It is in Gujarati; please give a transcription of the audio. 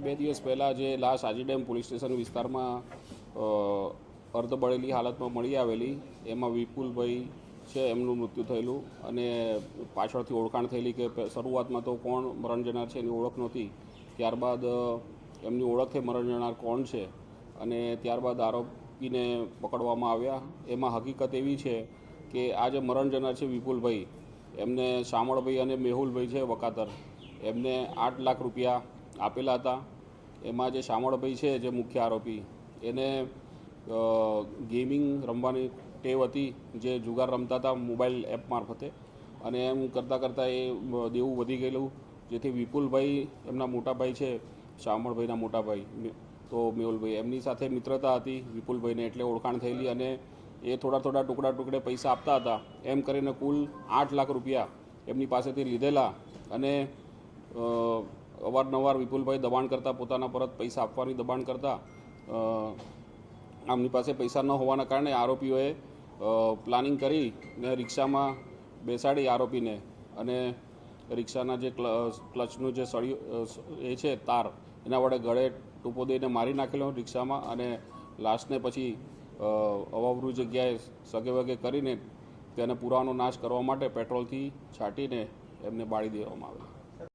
બે દિવસ પહેલાં જે લાશ આજી ડેમ પોલીસ સ્ટેશન વિસ્તારમાં અર્ધબળેલી હાલતમાં મળી આવેલી. એમાં વિપુલભાઈ છે, એમનું મૃત્યુ થયેલું અને પાછળથી ઓળખાણ થયેલી કે શરૂઆતમાં તો કોણ મરણ જનાર છે એની ઓળખ નહોતી. ત્યારબાદ એમની ઓળખ મરણ જનાર કોણ છે અને ત્યારબાદ આરોપીને પકડવામાં આવ્યા. એમાં હકીકત એવી છે કે આ જે મરણ જનાર છે વિપુલભાઈ, એમને શામળભાઈ અને મેહુલભાઈ છે વકાતર એમને આઠ લાખ રૂપિયા આપેલા હતા. એમાં જે શામળભાઈ છે, જે મુખ્ય આરોપી, એને ગેમિંગ રમવાની ટેવ હતી, જે જુગાર રમતા હતા મોબાઈલ એપ મારફતે. અને એમ કરતાં કરતાં એ દેવું વધી ગયેલું, જેથી વિપુલભાઈ, એમના મોટાભાઈ છે, શામળભાઈના મોટાભાઈ તો મેહુલભાઈ, એમની સાથે મિત્રતા હતી વિપુલભાઈને એટલે ઓળખાણ થયેલી અને એ થોડા થોડા ટુકડા ટુકડે પૈસા આપતા હતા. એમ કરીને કુલ આઠ લાખ રૂપિયા એમની પાસેથી લીધેલા અને અવારનવાર વિપુલભાઈ દબાણ કરતા, પોતાના પરત પૈસા આપવાની દબાણ કરતા આમની પાસે પૈસા ન હોવાના કારણે આરોપીઓએ પ્લાનિંગ કરી ને રિક્ષામાં બેસાડી આરોપીને અને રિક્ષાના જે ક્લ, ક્લચનું જે સળિયું એ છે તાર, એના વડે ગળે ટૂંપો દઈને મારી નાખેલો રિક્ષામાં અને લાશને પછી અવાવરૂ જગ્યાએ સગે વગે કરીને તેને પુરાવાનો નાશ કરવા માટે પેટ્રોલથી છાંટીને એમને બાળી દેવામાં આવેલ.